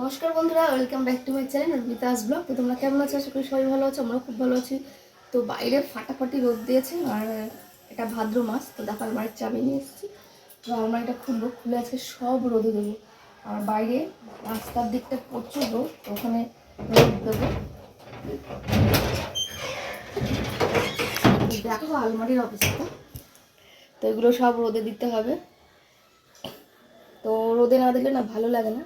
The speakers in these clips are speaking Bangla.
নমস্কার বন্ধুরা welcome back to my channel Bitas blog তো তোমরা কেমন আছো? আশা করি সবাই ভালো আছো আমরা খুব ভালো আছি। তো বাইরে ফাটাফাটি রোদ দিয়েছে, আর এটা ভাদ্র মাস, তো দেখো আলমারির চাবি নিয়ে এসেছি। তো আলমারিটা খুলবো, খুলে আজকে সব রোদে দেবো। আর বাইরে রাস্তার দিকটা প্রচুর রোদ, তো ওখানে রোদ দেবো। দেখো আলমারির অবস্থা। তো এগুলো সব রোদে দিতে হবে। তো রোদে না দিলে না ভালো লাগে না।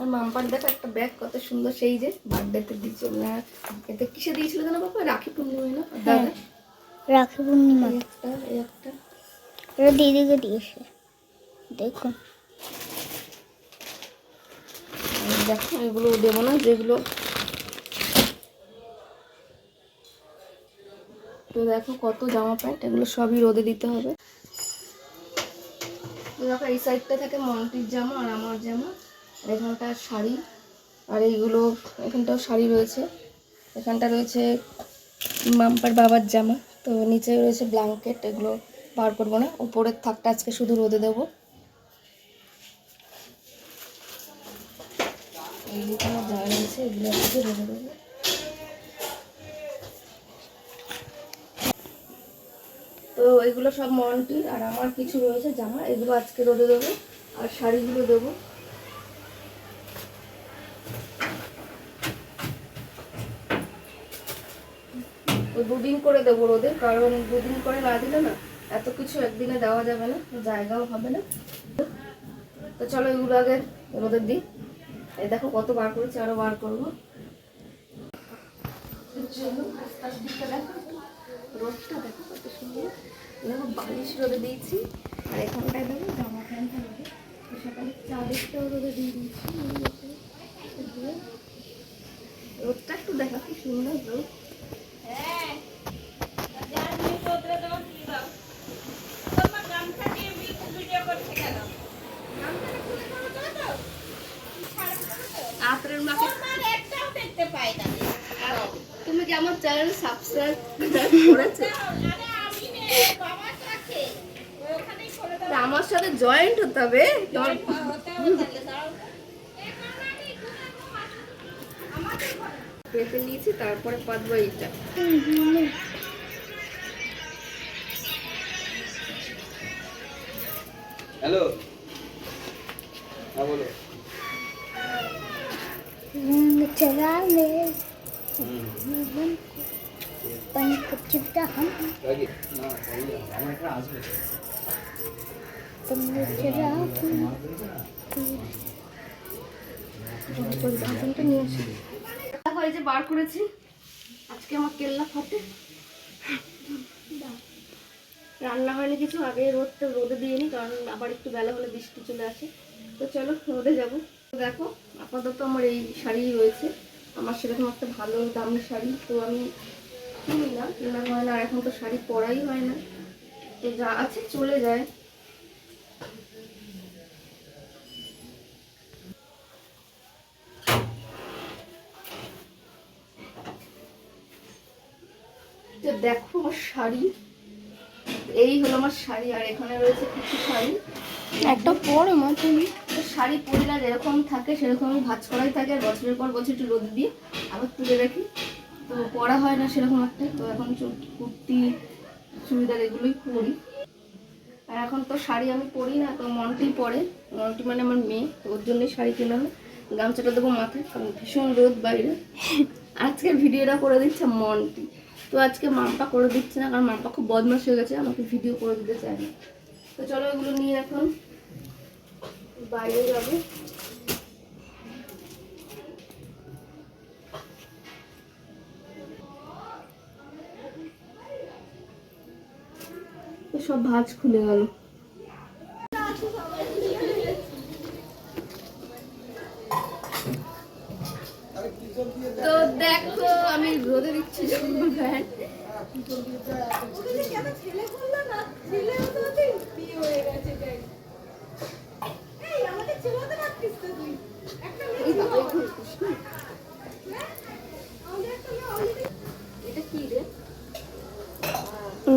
আর মাম্পার দেখো একটা ব্যাগ কত সুন্দর সেই যে বার্থডেতে দিয়েছিল না এতে কিসে দিয়েছিল জানো বাবা? রাখি পূর্ণিমায় না। দাদা? রাখি পূর্ণিমা। একটা এই একটা। এটা দিদিকে দিয়েছে। দেখুন আর দেখো এগুলো দেবো না যেগুলো তো দেখো কত জামা প্যান্ট এগুলো সবই রোদে দিতে হবে। তো দেখো এই সাইডটা থাকে মন্টির জামা আর আমার জামা। আর এখানটা শাড়ি, আর এইগুলো, এখানটাও শাড়ি রয়েছে। এখানটা রয়েছে মাম্পার বাবার জামা, তো নিচে রয়েছে ব্ল্যাঙ্কেট এগুলো বার করব না। উপরের থাকটা আজকে শুধু রোদে দেবো। রয়েছে, এগুলো রোদে দেবো। তো এগুলো সব মন্টির আর আমার কিছু রয়েছে জামা, এগুলো আজকে রোদে দেবো, আর শাড়িগুলো দেবো। ওই দুদিন করে দেবো রোদে, কারণ দুদিন করে না দিলে না এত কিছু একদিনে দেওয়া যাবে না, জায়গাও হবে না। তো চলো এগুলো আগে রোদের দিই। এই দেখো কত বার করেছি, আরও বার করব। রোদটা দেখো কত সুন্দর। দেখো রোদে দিয়েছি, আর এখানটায় দেখো জামা প্যান্টটা রোদে তো দিয়ে দিয়েছি। রোদটা একটু দেখা কি সুন্দর রোদ আতরের মাকে তুমি কি আমার চ্যানেল সাবস্ক্রাইব করেছ তা আমার সাথে জয়েন্ট হতে হবে। পেতে নিয়েছি তারপরে পাতবো এইটা। হ্যালো। হ্যাঁ বলো। चला যে বার করেছি, আজকে আমার কেল্লা ফাটে। রান্না হয়নি কিছু, আগে রোদটা, রোদে দিয়ে নি কারণ আবার একটু বেলা হলে বৃষ্টি চলে আসে। তো চলো, রোদে যাব। দেখো, আপাতত আমার এই শাড়ি রয়েছে। আমার সেরকম একটা ভালো দামি শাড়ি, তো আমি কিনি না কেনা হয় না এখন তো শাড়ি পরাই হয় না। তো যা আছে চলে যায়। তো দেখো আমার শাড়ি। এই হলো আমার শাড়ি আর এখানে রয়েছে কিছু শাড়ি। একটা পরে মা তুমি। তো শাড়ি পরলে যেরকম থাকে সেরকমই ভাজ করাই থাকে আর বছরের পর বছর একটু রোদ দিয়ে আবার তুলে রাখি। তো পরা হয় না সেরকম একটা, তো এখন কুর্তি, চুড়িদার এগুলোই পরি। আর এখন তো শাড়ি আমি পরি না, তো মন্টি পরে। মন্টি মানে আমার মেয়ে, তো ওর জন্যই শাড়ি কেনা হয়। গামছাটা দেবো মাথায়, কারণ ভীষণ রোদ বাইরে। আজকের ভিডিওটা করে দিচ্ছে মন্টি। তো আজকে মাম্পা করে দিচ্ছে না, কারণ মাম্পা খুব বদমাস হয়ে গেছে, আমাকে ভিডিও করে দিতে চায় না। তো চলো এগুলো নিয়ে এখন বাইরে যাবে। সব ভাঁজ খুলে গেল। তো দেখো আমি রোদে দিচ্ছি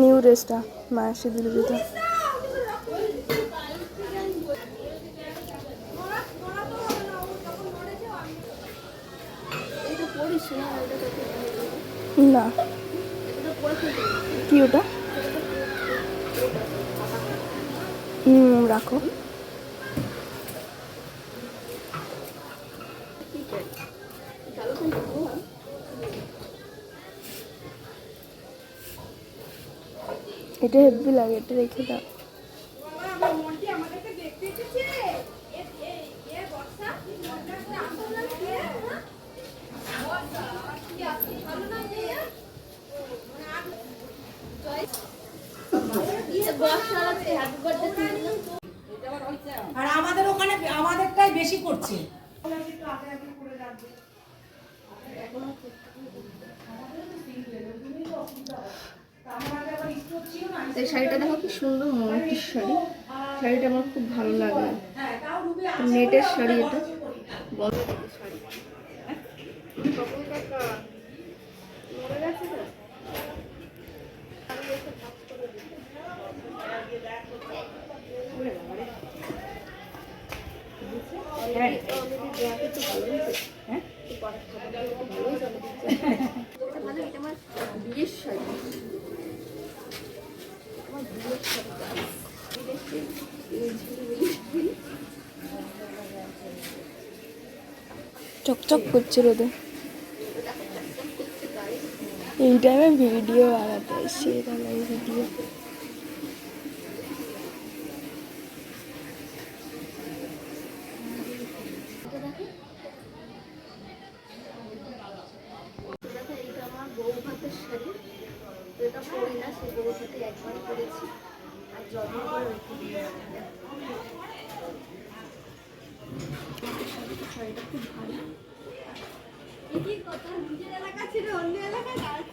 নিউ ড্রেসটা মা এসে দিল পিঠা না। কি ওটা? এটা হেভি লাগে এটা রেখে দাও। আর আমাদের ওখানে আমাদেরটাই বেশি করছে। শাড়ি। শাড়িটা আমার খুব ভালো লাগে। নেটের শাড়ি এটা। বন্ধ শাড়ি মানে আমার বিয়ের শাড়ি। আমার বিয়ের শাড়ি চকচক করছে রোদে। এই টাইমে ভিডিও বানাতে হয় ভিডিও দেখো এইটা আমার বউ ভাতের শাড়ি তো এটা পরি না সেই বউ ভাতে একবার পরেছি আর যত্ন করে রেখে দিয়েছি শাড়িটা খুব ভালো। চলো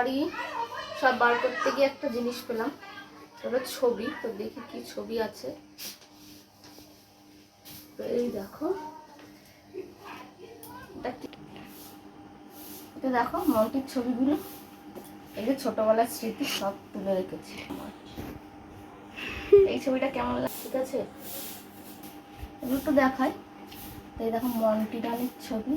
আলমারি সব বার করতে গিয়ে একটা জিনিস পেলাম। ওটা ছবি, তো দেখি কি ছবি আছে। এই দেখো। এটা দেখো মন্টির ছবিগুলো। এই যে ছোটবেলার স্মৃতি, সব তুলে রেখেছি। এই ছবিটা কেমন লাগে? ঠিক আছে? এগুলো তো দেখায় এই দেখো মন্টি রানীর ছবি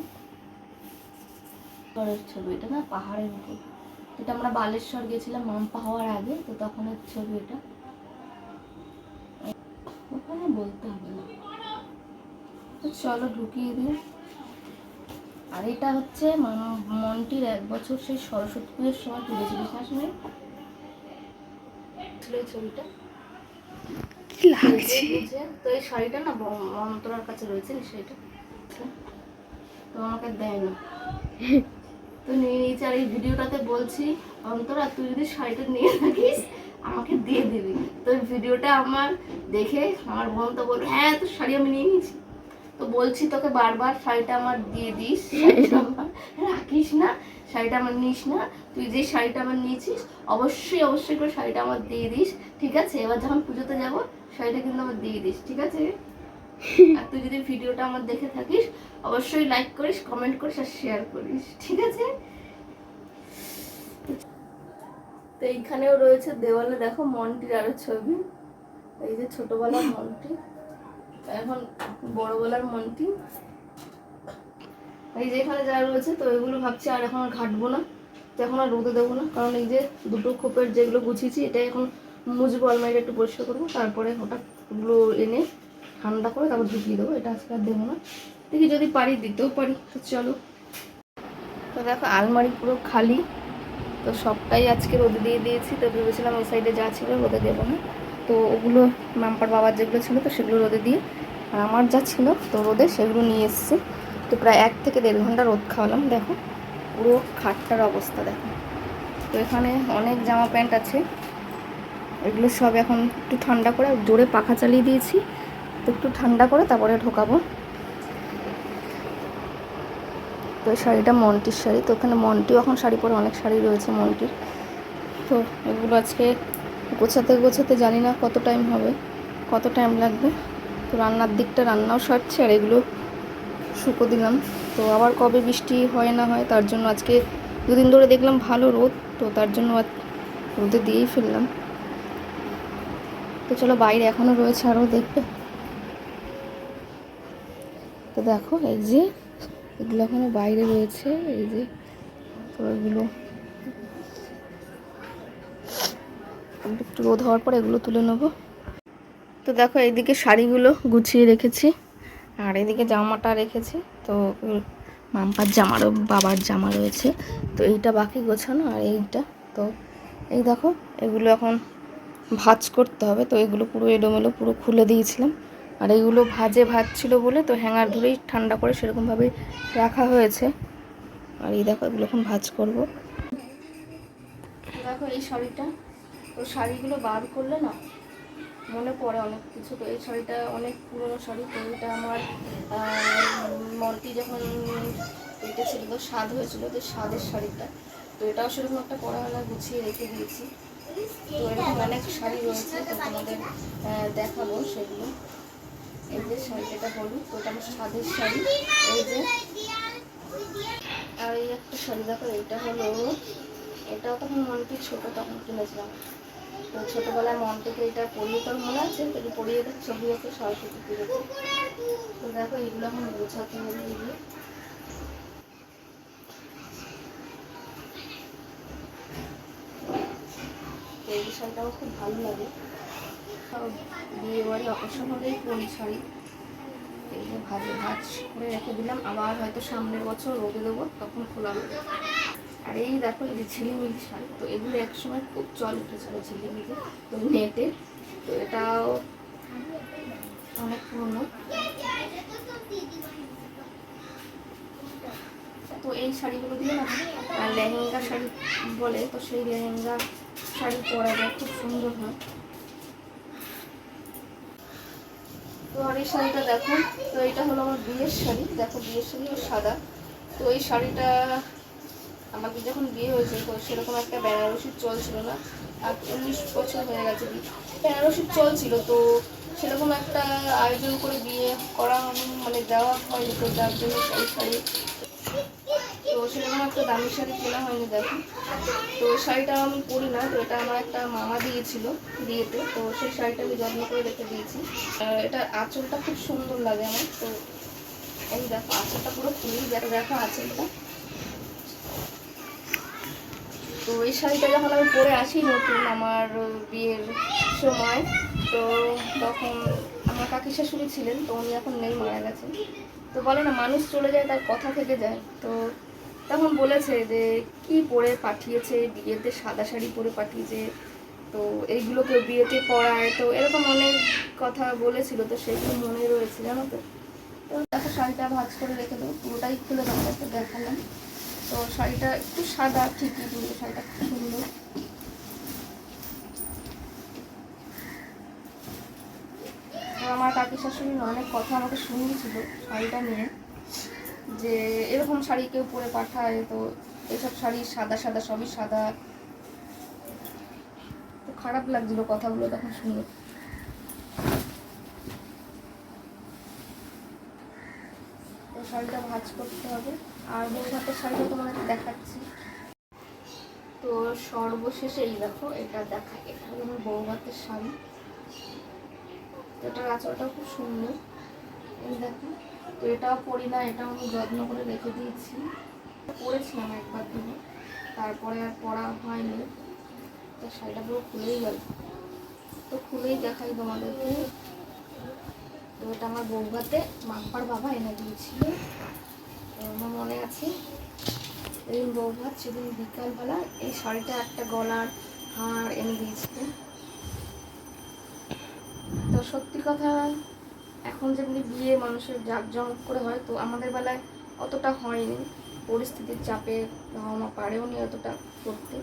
ছবি, এটা না পাহাড়ের উপর এটা আমরা বালেশ্বর গেছিলাম মাম্পা হওয়ার আগে তো তখনের ছবি এটা। ওখানে বলতে হবে না। তো চলো ঢুকিয়ে দিই। আর এটা হচ্ছে মাম- মন্টির এক বছর সেই সরস্বতী পুজোর সময় শাশুড়ি ছিল এই ছবিটা। লাগছে। তো এই শাড়িটা না মন্ত্রার কাছে রয়েছে শাড়িটা। তো আমাকে দেয় না। তো নিয়ে নিয়েছি আর এই ভিডিওটাতে বলছি, অন্তরা, তুই যদি শাড়িটা নিয়ে থাকিস, আমাকে দিয়ে দিবি। তো ভিডিওটা আমার দেখে আমার বোন তো বলল হ্যাঁ তোর শাড়ি আমি নিয়ে নিয়েছি। তো বলছি, তোকে বারবার শাড়িটা আমার দিয়ে দিস রাখিস না, শাড়িটা আমার নিস না। তুই যে শাড়িটা আমার নিয়েছিস, অবশ্যই অবশ্যই করে শাড়িটা আমার দিয়ে দিস, ঠিক আছে? এবার যখন পুজোতে যাব, শাড়িটা কিন্তু আমার দিয়ে দিস, ঠিক আছে? আর তুই যদি ভিডিওটা আমার দেখে থাকিস, অবশ্যই লাইক করিস কমেন্ট করিস আর শেয়ার করিস, ঠিক আছে? তো এইখানেও রয়েছে দেওয়ালে, দেখো মন্টির আরও ছবি। এই যে ছোটবেলার মন্টি, এখন বড়বেলার মন্টি। এই যে এখানে যা রয়েছে, তো এগুলো ভাবছি আর এখন ঘাটবো না, তো এখন আর রোদে দেবো না। কারণ এই যে দুটো খোপের যেগুলো গুছিয়েছি এটা এখন মুছবো, আলমারিটা একটু পরিষ্কার করব, তারপরে ওটা এনে ঠান্ডা করে তারপর ঢুকিয়ে দেবো, এটা আজকে আর দেবো না। দেখি যদি পারি, দিতেও পারি, তো চলো। তো দেখো, আলমারি পুরো খালি। তো সবটাই আজকে রোদে দিয়ে দিয়েছি, তো ভেবেছিলাম ওই সাইডে যা ছিল রোদে দেবো না। তো ওগুলো মাম্পার বাবার যেগুলো ছিল, তো সেগুলো রোদে দিয়ে, আর আমার যা ছিল তো রোদে, সেগুলো নিয়ে এসেছি। তো প্রায় এক থেকে দেড় ঘণ্টা রোদ খাওয়ালাম, দেখো। পুরো খাটটার অবস্থা, দেখো। তো এখানে অনেক জামা প্যান্ট আছে। এগুলো সব এখন একটু ঠান্ডা করে, জোরে পাখা চালিয়ে দিয়েছি। তো একটু ঠান্ডা করে তারপরে ঢোকাবো। তো এই শাড়িটা মন্টির শাড়ি। তো ওখানে মন্টিও এখন শাড়ি পরে অনেক শাড়ি রয়েছে মন্টির। তো এগুলো আজকে গোছাতে গোছাতে জানি না কত টাইম হবে, কত টাইম লাগবে। তো রান্নার দিকটা রান্নাও সারছে আর এগুলো শুকো দিলাম। তো আবার কবে বৃষ্টি হয় না হয় তার জন্য আজকে দুদিন ধরে দেখলাম ভালো রোদ, তো তার জন্য রোদে দিয়েই ফেললাম। তো চলো বাইরে এখনও রয়েছে আরও দেখবে। তো দেখো, এই যে এগুলো এখনও বাইরে রয়েছে, এই যে তো এগুলো একটু রোদ হওয়ার পর এগুলো তুলে নেব। তো দেখো, এইদিকে শাড়িগুলো গুছিয়ে রেখেছি, আর এদিকে জামাটা রেখেছি। তো মাম্পার জামারও, বাবার জামা রয়েছে, তো এইটা বাকি গোছানো আর এইটা। তো এই দেখো, এগুলো এখন ভাজ করতে হবে। তো এগুলো পুরো এলোমেলো পুরো খুলে দিয়েছিলাম। আর এইগুলো ভাজে ভাজ ছিল বলে তো হ্যাঙ্গার ধরেই ঠান্ডা করে সেরকমভাবে রাখা হয়েছে। আর এই দেখো, এগুলো এখন ভাজ করব। দেখো এই শাড়িটা, তো শাড়িগুলো বার করলে না মনে পড়ে অনেক কিছু। তো এই শাড়িটা অনেক পুরনো শাড়ি, তো এটা আমার মন্টি যখন এটা ছিল তো স্বাদ হয়েছিল যে স্বাদের শাড়িটা। তো এটাও সেরকম একটা হয় না, গুছিয়ে রেখে দিয়েছি। তো এরকম অনেক শাড়ি রয়েছে, তো তোমাদের দেখাবো সেগুলো। এই যে শাড়িটা হলুদ এটা আমার স্বাদের শাড়ি। এই যে, আর এই একটা শাড়ি, দেখো, এইটা হলো এটাও তখন মনটি ছোট, তখন কিনেছিলাম। তো ছোটোবেলায় মন থেকে এটা পড়িয়ে তোর মনে আছে? যদি পড়িয়ে দেখ, ছবি আছে, সরস্বতী পুজোতে তো দেখো, এগুলো এখন গোছাতে হবে এগুলো। এই আমার খুব ভালো লাগে। সব বিয়ে বাড়ি হলেই পরি শাড়ি এই যে ভাজে ভাজ করে রেখে দিলাম। আবার হয়তো সামনের বছর রোদে দেবো, তখন খোলা আর এই দেখো, এই যে ঝিলিমিলি শাড়ি তো এগুলো একসময় খুব চল উঠেছিল ঝিলিমিলি, তো নেটে। তো এটাও অনেক পুরনো। তো এই শাড়িগুলো দিয়ে না, আর লেহেঙ্গা শাড়ি বলে, তো সেই লেহেঙ্গা শাড়ি পরা যায়, খুব সুন্দর হয়। তো আর এই শাড়িটা দেখো, তো এটা হলো আমার বিয়ের শাড়ি। দেখো, বিয়ের শাড়ি ও সাদা। তো এই শাড়িটা আমাকে যখন বিয়ে হয়েছে, তো সেরকম একটা বেনারসির চল ছিল না। আর উনিশ বছর হয়ে গেছে বেনারসি বেনারসির চল ছিল, তো সেরকম একটা আয়োজন করে বিয়ে করা মানে দেওয়া হয়নি। তো যার জন্য এই শাড়ি তো সেরকম একটা দামি শাড়ি কেনা হয়নি, দেখো। তো শাড়িটা আমি পরি না, তো এটা আমার একটা মামা দিয়েছিল বিয়েতে, তো সেই শাড়িটা আমি যত্ন করে রেখে দিয়েছি। এটা আঁচলটা খুব সুন্দর লাগে আমার, তো এই দেখো, আঁচলটা পুরো খুলেই দেখো দেখো আঁচলটা। তো এই শাড়িটা যখন আমি পরে আসি নতুন আমার বিয়ের সময়, তো তখন আমার কাকি শাশুড়ি ছিলেন, তো উনি এখন নেই, মারা গেছেন। তো বলে না, মানুষ চলে যায়, তার কথা থেকে যায়। তো তখন বলেছে যে, কি পরে পাঠিয়েছে? বিয়েতে সাদা শাড়ি পরে পাঠিয়েছে। তো এইগুলোকে বিয়েতে পড়ায় তো এরকম অনেক কথা বলেছিল, তো সেগুলো মনে রয়েছে, জানো তো? তো দেখো, শাড়িটা ভাজ করে রেখে দেবো পুরোটাই খুলে তোমাদেরকে দেখালাম। তো শাড়িটা একটু সাদা, ঠিকই, কিন্তু শাড়িটা খুব সুন্দর। আমার কাকি শাশুড়ি অনেক কথা আমাকে শুনিয়েছিল শাড়িটা নিয়ে। যে এরকম শাড়ি কেউ পরে পাঠায়, তো এসব শাড়ি সাদা সাদা, সবই সাদা। তো খারাপ লাগছিল কথাগুলো তখন শুনে। তো শাড়িটা ভাজ করতে হবে। আর বউ হাতের শাড়িটা তোমাদের দেখাচ্ছি। তো সর্বশেষে এই দেখো, এটা দেখা, এটা হলো বউ হাতের শাড়ি। এটার আঁচলটাও খুব সুন্দর। এই দেখো। তো এটাও পরি না, এটাও আমি যত্ন করে রেখে দিয়েছি। পরেছিলাম একবার দিনে, তারপরে আর পরা হয়নি। তো শাড়িটা পুরো খুলেই গেল। তো খুলেই দেখাই তোমাদেরকে। তো এটা আমার বৌভাতে মাম্পার বাবা এনে দিয়েছিল। আমার মনে আছে এই বৌভাত সেদিন বিকালবেলা এই শাড়িটা একটা গলার হার এনে দিয়েছিল। তো সত্যি কথা এখন যেমনি বিয়ে মানুষের জাঁকজমক করে হয়, তো আমাদের বেলায় অতটা হয়নি। পরিস্থিতির চাপে বাবা মা পারেও নি অতটা করতে।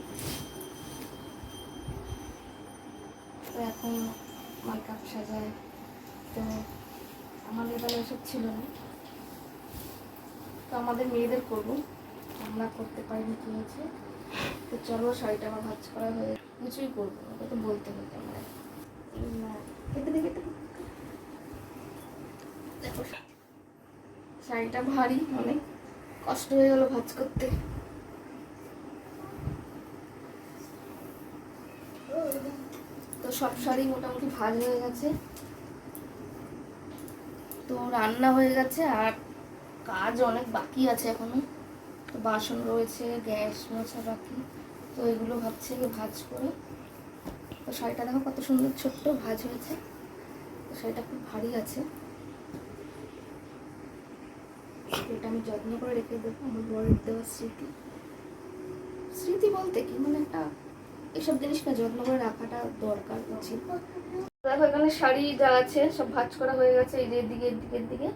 তো এখন মেকআপ সাজায়, তো আমাদের বেলায় এসব ছিল না। তো আমাদের মেয়েদের করব। আমরা করতে পারিনি কি হয়েছে? তো চলো শাড়িটা আমার ভাজ করা হয়ে কিছুই করব না তো বলতে হতো শাড়িটা ভারী, অনেক কষ্ট হয়ে গেল ভাজ করতে। তো সব শাড়ি মোটামুটি ভাজ হয়ে গেছে। তো রান্না হয়ে গেছে আর কাজ অনেক বাকি আছে এখনও। তো বাসন রয়েছে, গ্যাস মোছা বাকি। তো এগুলো ভাবছি ভাজ করে। তো শাড়িটা দেখো কত সুন্দর ছোট্ট ভাজ হয়েছে। তো শাড়িটা খুব ভারী আছে। এটা আমি যত্ন করে রেখে দেবো আমার বরের দেওয়া স্মৃতি। স্মৃতি বলতে কি? মানে একটা এসব জিনিসটা যত্ন করে রাখাটা দরকার উচিত দেখো, এখানে শাড়ি যা আছে সব ভাজ করা হয়ে গেছে, এই যে এদিকে এদিকে এদিকে।